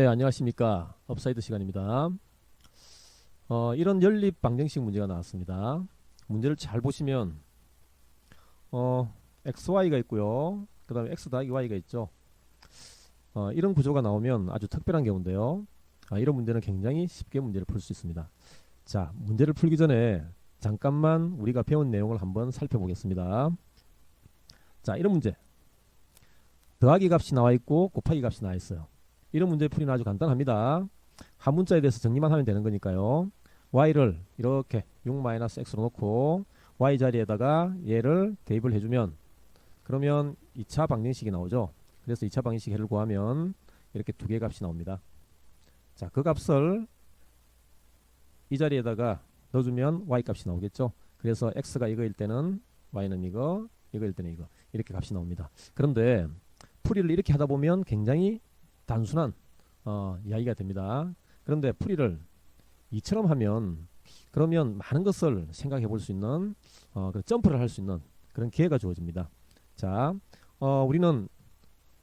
네, 안녕하십니까. 업사이드 시간입니다. 어, 이런 연립 방정식 문제가 나왔습니다. 문제를 잘 보시면, 어, XY가 있고요. 그 다음에 X 더하기 Y가 있죠. 어, 이런 구조가 나오면 아주 특별한 경우인데요. 아, 이런 문제는 굉장히 쉽게 문제를 풀 수 있습니다. 자, 문제를 풀기 전에 잠깐만 우리가 배운 내용을 한번 살펴보겠습니다. 자, 이런 문제. 더하기 값이 나와 있고 곱하기 값이 나와 있어요. 이런 문제 풀이는 아주 간단합니다. 한 문자에 대해서 정리만 하면 되는 거니까요. y를 이렇게 6-x로 놓고 y 자리에다가 얘를 대입을 해주면 그러면 2차 방정식이 나오죠. 그래서 2차 방정식 해를 구하면 이렇게 두 개의 값이 나옵니다. 자, 그 값을 이 자리에다가 넣어주면 y 값이 나오겠죠. 그래서 x가 이거일 때는 y는 이거, 이거일 때는 이거 이렇게 값이 나옵니다. 그런데 풀이를 이렇게 하다 보면 굉장히 단순한 어, 이야기가 됩니다. 그런데 풀이를 이처럼 하면 그러면 많은 것을 생각해 볼 수 있는 어, 그 점프를 할 수 있는 그런 기회가 주어집니다. 자, 어, 우리는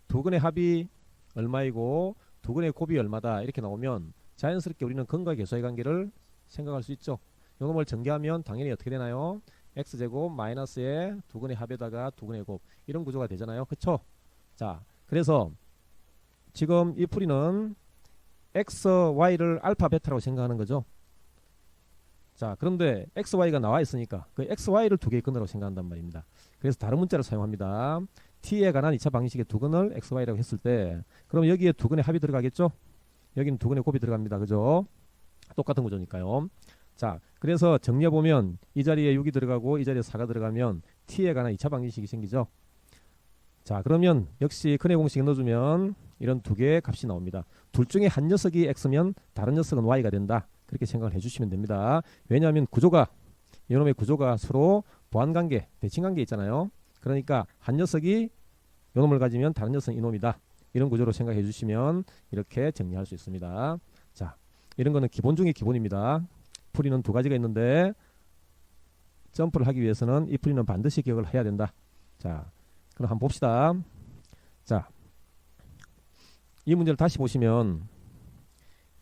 두 근의 합이 얼마이고 두 근의 곱이 얼마다 이렇게 나오면 자연스럽게 우리는 근과 계수의 관계를 생각할 수 있죠. 요놈을 전개하면 당연히 어떻게 되나요? x제곱 마이너스의 두 근의 합에다가 두 근의 곱 이런 구조가 되잖아요. 그쵸? 자, 그래서 지금 이 풀이는 x, y를 알파, 베타라고 생각하는 거죠. 자, 그런데 x, y가 나와 있으니까 그 x, y를 두 개의 근으로 생각한단 말입니다. 그래서 다른 문자를 사용합니다. t에 관한 2차 방식의 두 근을 x, y라고 했을 때 그럼 여기에 두 근의 합이 들어가겠죠? 여기는 두 근의 곱이 들어갑니다. 그죠? 똑같은 구조니까요. 자, 그래서 정리해 보면 이 자리에 6이 들어가고 이 자리에 4가 들어가면 t에 관한 2차 방식이 생기죠. 자, 그러면 역시 근의 공식 넣어주면 이런 두 개의 값이 나옵니다. 둘 중에 한 녀석이 x면 다른 녀석은 y가 된다. 그렇게 생각을 해주시면 됩니다. 왜냐하면 구조가 이놈의 구조가 서로 보완관계, 대칭관계 있잖아요. 그러니까 한 녀석이 이놈을 가지면 다른 녀석은 이놈이다. 이런 구조로 생각해 주시면 이렇게 정리할 수 있습니다. 자, 이런 거는 기본 중의 기본입니다. 풀이는 두 가지가 있는데 점프를 하기 위해서는 이 풀이는 반드시 기억을 해야 된다. 자, 그럼 한번 봅시다. 자, 이 문제를 다시 보시면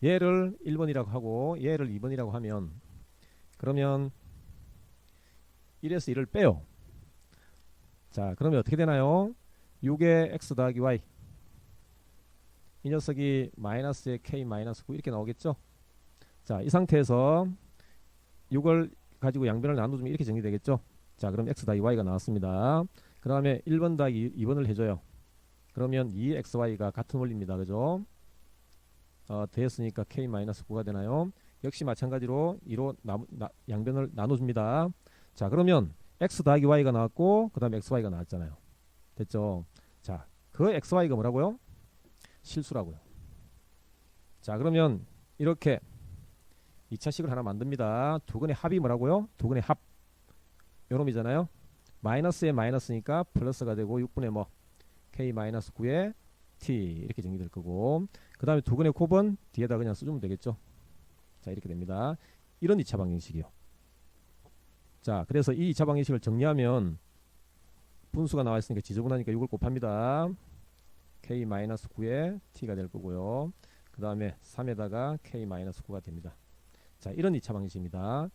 얘를 1번이라고 하고 얘를 2번이라고 하면 그러면 1에서 1을 빼요. 자, 그러면 어떻게 되나요? 6의 x 더하기 y 이 녀석이 마이너스의 k 마이너스 9 이렇게 나오겠죠? 자, 이 상태에서 6을 가지고 양변을 나눠주면 이렇게 정리되겠죠? 자, 그럼 x 더하기 y가 나왔습니다. 그 다음에 1번 더하기 2번을 해줘요. 그러면 2xy가 같은 원리입니다. 그죠? 어, 되었으니까 k-9가 되나요? 역시 마찬가지로 2로 나, 나, 양변을 나눠줍니다. 자 그러면 x 더하기 y가 나왔고 그 다음에 xy가 나왔잖아요. 됐죠? 자, 그 xy가 뭐라고요? 실수라고요. 자 그러면 이렇게 2차식을 하나 만듭니다. 두 근의 합이 뭐라고요? 두 근의 합. 요놈이잖아요. 마이너스에 마이너스니까 플러스가 되고 6분의 뭐 k 마이너스 9에 t 이렇게 정리될 거고 그 다음에 두 근의 곱은 뒤에다 그냥 써주면 되겠죠. 자 이렇게 됩니다. 이런 2차 방정식이요. 자 그래서 이 2차 방정식을 정리하면 분수가 나와 있으니까 지저분하니까 6을 곱합니다. k 마이너스 9에 t가 될 거고요. 그 다음에 3에다가 k 마이너스 9가 됩니다. 자 이런 2차 방정식입니다.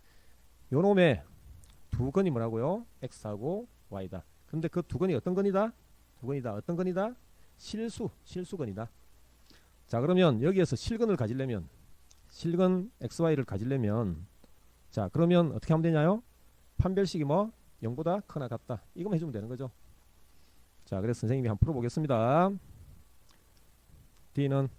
요놈의 두 건이 뭐라고요? x하고 y다. 근데 그 두 건이 어떤 건이다? 두 건이다. 어떤 건이다? 실수, 실수건이다. 자, 그러면 여기에서 실근을 가지려면 실근 xy를 가지려면 자, 그러면 어떻게 하면 되냐요? 판별식이 뭐 0보다 크나 같다. 이거만 해주면 되는 거죠. 자, 그래서 선생님이 한번 풀어보겠습니다. D는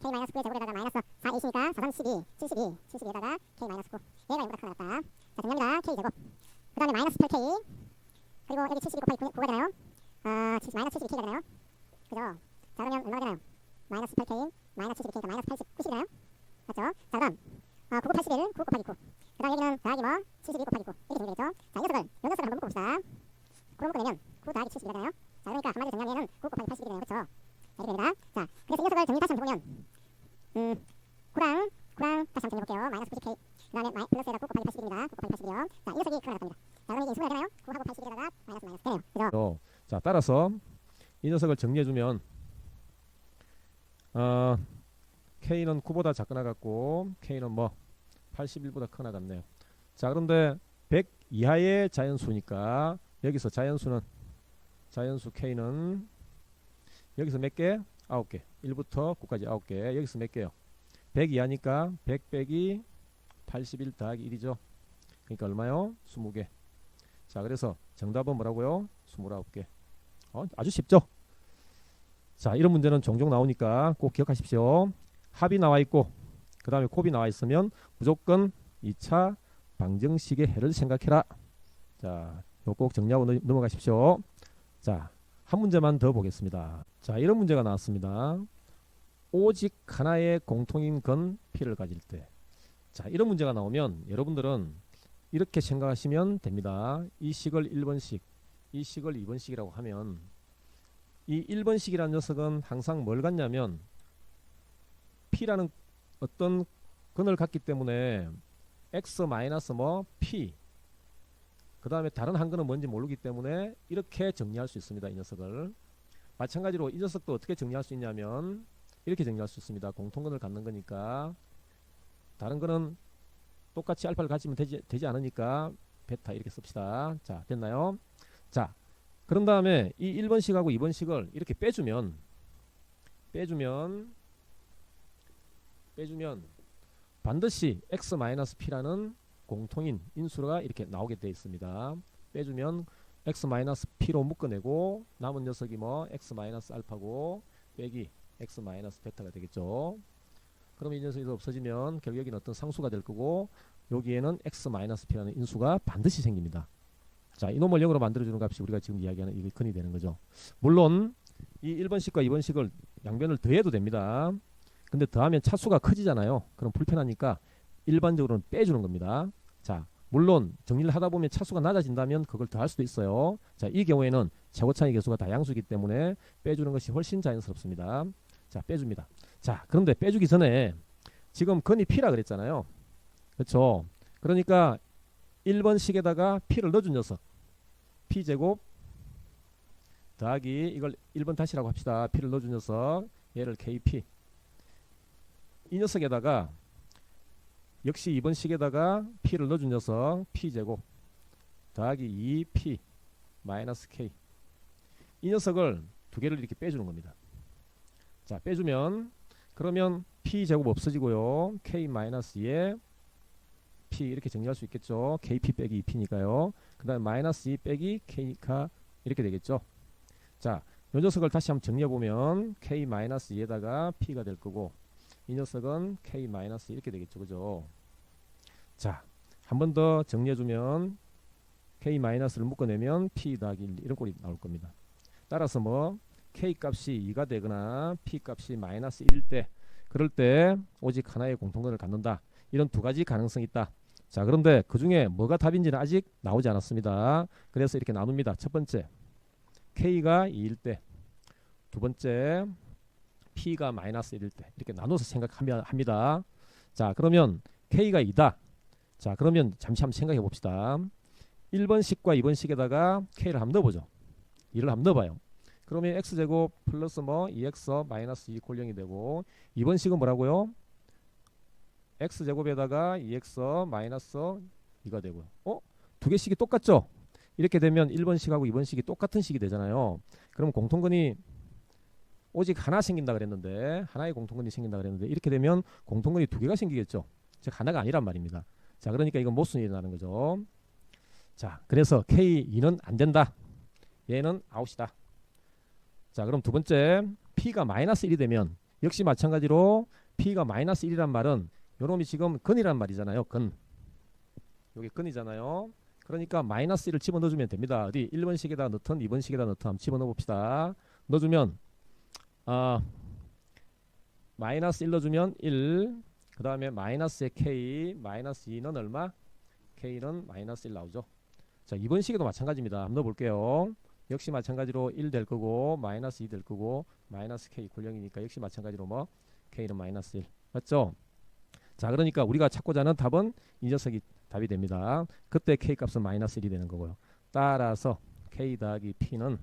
k-9의 제곱에다가 마이너스 4 2시니까 4, 3, 12, 72, 72에다가 k-9 얘가 0보다 크다 자 정리합니다 k 제곱 그 다음에 마이너스 8k 그리고 여기 72 곱하기 9, 가 되나요? 아 70, 마이너스 72k가 되나요? 그죠? 자 그러면 얼마가 되나요? 마이너스 8k 마이너스 72k니까 마이너스 80, 90이나요? 맞죠? 자 그럼 어, 9 81, 9 곱하기 9 그 다음 여기는 더하기 뭐? 72 곱하기 9 이렇게 정리되겠죠? 자 이 녀석을 이 녀석을 한번 묶어봅시다 9로 묶어내면 9 더하기 72가 되나요? 자 따라서 이 녀석을 정리해주면 어, K는 9보다 작거나 같고 K는 뭐 81보다 크나 같네요. 자 그런데 100 이하의 자연수니까 여기서 자연수는 자연수 K는 여기서 몇 개? 9개. 1부터 9까지 9개. 여기서 몇 개요? 100 이하니까 100 빼기 81 더하기 1이죠. 그러니까 얼마요? 20개. 자, 그래서 정답은 뭐라고요? 29개. 어, 아주 쉽죠? 자, 이런 문제는 종종 나오니까 꼭 기억하십시오. 합이 나와 있고 그 다음에 곱이 나와 있으면 무조건 2차 방정식의 해를 생각해라. 자, 이거 꼭 정리하고 넘- 넘어가십시오. 자, 한 문제만 더 보겠습니다. 자, 이런 문제가 나왔습니다. 오직 하나의 공통인 건 P를 가질 때. 자, 이런 문제가 나오면 여러분들은 이렇게 생각하시면 됩니다. 이 식을 1번식, 이 식을 2번 식이라고 하면 이 1번 식이라는 녀석은 항상 뭘 갖냐면 P라는 어떤 근을 갖기 때문에 x 마이너스 뭐 p 그 다음에 다른 한 근은 뭔지 모르기 때문에 이렇게 정리할 수 있습니다. 이 녀석을 마찬가지로 이 녀석도 어떻게 정리할 수 있냐면 이렇게 정리할 수 있습니다. 공통근을 갖는 거니까 다른 거는 똑같이 알파를 가지면 되지, 되지 않으니까 베타 이렇게 씁시다. 자 됐나요? 자 그런 다음에 이 1번 식하고 2번 식을 이렇게 빼주면 빼주면 빼주면 반드시 x-p라는 공통인 인수가 이렇게 나오게 되어 있습니다. 빼주면 x-p로 묶어내고 남은 녀석이 뭐 x-알파고 빼기 x-베타가 되겠죠. 그럼 이 녀석이 없어지면 결국 여기는 어떤 상수가 될 거고 여기에는 x-p라는 인수가 반드시 생깁니다. 자, 이놈을 0으로 만들어주는 값이 우리가 지금 이야기하는 이게 근이 되는 거죠. 물론 이 1번 식과 2번 식을 양변을 더해도 됩니다. 근데 더하면 차수가 커지잖아요. 그럼 불편하니까 일반적으로는 빼주는 겁니다. 자, 물론 정리를 하다 보면 차수가 낮아진다면 그걸 더할 수도 있어요. 자, 이 경우에는 최고차의 개수가 다양수이기 때문에 빼주는 것이 훨씬 자연스럽습니다. 자, 빼줍니다. 자, 그런데 빼주기 전에 지금 근이 P라 그랬잖아요. 그렇죠? 그러니까 1번식에다가 P를 넣어준 녀석 P제곱 더하기 이걸 1번 다시라고 합시다. P를 넣어준 녀석 얘를 KP 이 녀석에다가 역시 2번 식에다가 p를 넣어준 녀석 p제곱 더하기 2p 마이너스 k 이 녀석을 두 개를 이렇게 빼주는 겁니다. 자 빼주면 그러면 p제곱 없어지고요. k 마이너스 2에 이렇게 정리할 수 있겠죠. kp 빼기 2p니까요. 그 다음에 마이너스 2 빼기 k가 이렇게 되겠죠. 자, 이 녀석을 다시 한번 정리해 보면 k 마이너스 2에다가 p가 될 거고 이 녀석은 k 마이너스 이렇게 되겠죠, 그죠? 자, 한 번 더 정리해주면 k 마이너스를 묶어내면 p 더하기 1 이런 꼴이 나올 겁니다. 따라서 뭐 k 값이 2가 되거나 p 값이 마이너스 1일 때 그럴 때 오직 하나의 공통근을 갖는다. 이런 두 가지 가능성이 있다. 자, 그런데 그 중에 뭐가 답인지는 아직 나오지 않았습니다. 그래서 이렇게 나눕니다. 첫 번째, k가 2일 때, 두 번째, p가 마이너스 1일 때 이렇게 나눠서 생각합니다. 자, 그러면 k가 2다. 자, 그러면 잠시 한번 생각해 봅시다. 1번 식과 2번 식에다가 k를 한번 넣어보죠. 2를 한번 넣어봐요. 그러면 x제곱 플러스 뭐 2x 마이너스 2 골령이 되고 2번 식은 뭐라고요? X제곱에다가 2x 마이너스 2가 되고요. 어? 두 개씩이 똑같죠? 이렇게 되면 1번식하고 2번식이 똑같은 식이 되잖아요. 그럼 공통근이 오직 하나 생긴다 그랬는데 하나의 공통근이 생긴다 그랬는데 이렇게 되면 공통근이 두 개가 생기겠죠. 즉 하나가 아니란 말입니다. 자, 그러니까 이건 모순이 일어나는 거죠. 자, 그래서 K2는 안 된다. 얘는 아웃이다. 자, 그럼 두 번째 P가 마이너스 1이 되면 역시 마찬가지로 P가 마이너스 1이란 말은 요놈이 지금 근이란 말이잖아요. 근. 여기 근이잖아요. 그러니까 마이너스 1을 집어넣어주면 됩니다. 어디 1번식에다 넣든 2번식에다 넣든 한번 집어넣어 봅시다. 넣어주면 아 마이너스 1 넣어주면 1. 그 다음에 마이너스의 k 마이너스 2는 얼마? k는 마이너스 1 나오죠. 자 이번 식에도 마찬가지입니다. 한번 넣어볼게요. 역시 마찬가지로 1 될 거고 마이너스 2 될 거고 마이너스 k 굴령이니까 역시 마찬가지로 뭐 k는 마이너스 1 맞죠? 자 그러니까 우리가 찾고자 하는 답은 이 녀석이 답이 됩니다. 그때 k 값은 마이너스 1이 되는 거고요. 따라서 k 더하기 p는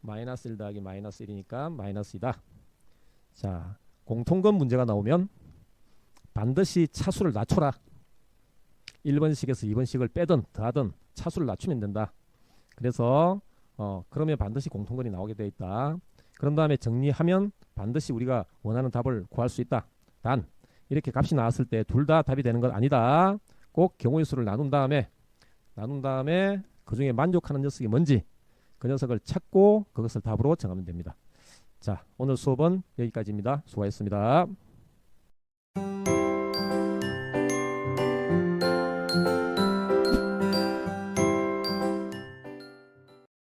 마이너스 1 더하기 마이너스 1이니까 마이너스 2다. 자 공통건 문제가 나오면 반드시 차수를 낮춰라. 1번식에서 2번식을 빼든 더하든 차수를 낮추면 된다. 그래서 어 그러면 반드시 공통건이 나오게 돼 있다. 그런 다음에 정리하면 반드시 우리가 원하는 답을 구할 수 있다. 단 이렇게 값이 나왔을 때 둘 다 답이 되는 건 아니다. 꼭 경우의 수를 나눈 다음에 나눈 다음에 그 중에 만족하는 녀석이 뭔지 그 녀석을 찾고 그것을 답으로 정하면 됩니다. 자, 오늘 수업은 여기까지입니다. 수고하셨습니다.